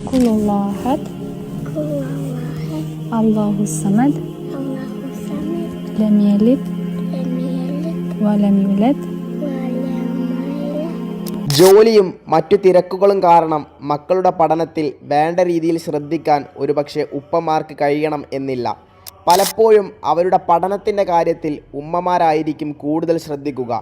Kulullahat. Allahu samad. Allahu samed. Lem yelid. Lem yelid. ജോലിയും മറ്റു തിരക്കുകളും കാരണം മക്കളുടെ പഠനത്തിൽ വേണ്ട രീതിയിൽ ശ്രദ്ധിക്കാൻ ഒരുപക്ഷെ ഉപ്പമാർക്ക് കഴിയണം എന്നില്ല പലപ്പോഴും അവരുടെ പഠനത്തിന്റെ കാര്യത്തിൽ ഉമ്മമാരായിരിക്കും കൂടുതൽ ശ്രദ്ധിക്കുക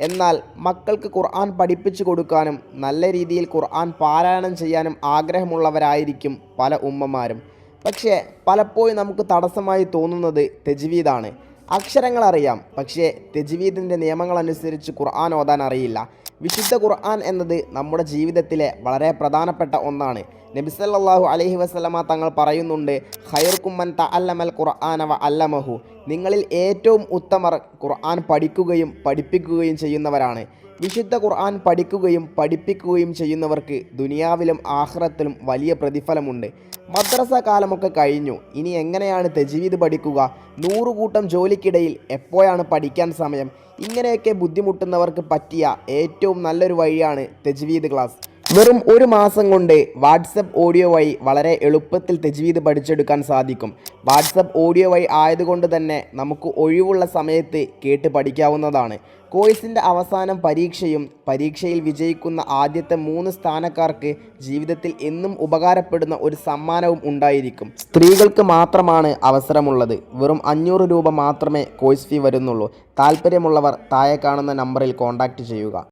എന്നാൽ മക്കൾക്ക് ഖുർആൻ പഠിപ്പിച്ചു കൊടുക്കാനും നല്ല രീതിയിൽ ഖുർആൻ പാരായണം ചെയ്യാനും ആഗ്രഹമുള്ളവരായിരിക്കും പല ഉമ്മമാരും. പക്ഷേ പലപ്പോഴും നമുക്ക് തടസ്സമായി തോന്നുന്നത് തെജ്വീദാണ്. അക്ഷരങ്ങൾ അറിയാം പക്ഷേ തെജ്വീദിന്റെ നിയമങ്ങളനുസരിച്ച് ഖുർആൻ ഓതാൻ അറിയില്ല. വിശുദ്ധ ഖുർആൻ എന്നത് നമ്മുടെ ജീവിതത്തിലെ വളരെ പ്രധാനപ്പെട്ട ഒന്നാണ്. നബിസല്ലാഹു അലഹി വസ്ലമ തങ്ങൾ പറയുന്നുണ്ട് ഖൈർക്കുമ്മൻ ത അല്ലമൽ ഖുർആന വ അല്ലമഹു. നിങ്ങളിൽ ഏറ്റവും ഉത്തമർ ഖുർആൻ പഠിക്കുകയും പഠിപ്പിക്കുകയും ചെയ്യുന്നവരാണ്. വിശുദ്ധ ഖുർആൻ പഠിക്കുകയും പഠിപ്പിക്കുകയും ചെയ്യുന്നവർക്ക് ദുനിയാവിലും ആഹ്റത്തിലും വലിയ പ്രതിഫലമുണ്ട്. മദ്രസ കാലമൊക്കെ കഴിഞ്ഞു. ഇനി എങ്ങനെയാണ് തെജീവിത് പഠിക്കുക? നൂറുകൂട്ടം ജോലിക്കിടയിൽ എപ്പോഴാണ് പഠിക്കാൻ സമയം? ഇങ്ങനെയൊക്കെ ബുദ്ധിമുട്ടുന്നവർക്ക് പറ്റിയ ഏറ്റവും നല്ലൊരു വഴിയാണ് തെജ്വീദ് ക്ലാസ്. വെറും ഒരു മാസം കൊണ്ട് വാട്സപ്പ് ഓഡിയോ വഴി വളരെ എളുപ്പത്തിൽ തെജ്വീദ് പഠിച്ചെടുക്കാൻ സാധിക്കും. വാട്സപ്പ് ഓഡിയോ വഴി ആയതുകൊണ്ട് തന്നെ നമുക്ക് ഒഴിവുള്ള സമയത്ത് കേട്ട് പഠിക്കാവുന്നതാണ്. കോഴ്സിന്റെ അവസാനം പരീക്ഷയും പരീക്ഷയിൽ വിജയിക്കുന്ന ആദ്യത്തെ മൂന്ന് സ്ഥാനക്കാർക്ക് ജീവിതത്തിൽ എന്നും ഉപകാരപ്പെടുന്ന ഒരു സമ്മാനവും ഉണ്ടായിരിക്കും. സ്ത്രീകൾക്ക് മാത്രമാണ് അവസരമുള്ളത്. വെറും അഞ്ഞൂറ് രൂപ മാത്രമേ കോഴ്സ് ഫീ വരുന്നുള്ളൂ. താല്പര്യമുള്ളവർ താഴെ കാണുന്ന നമ്പറിൽ കോൺടാക്റ്റ് ചെയ്യുക.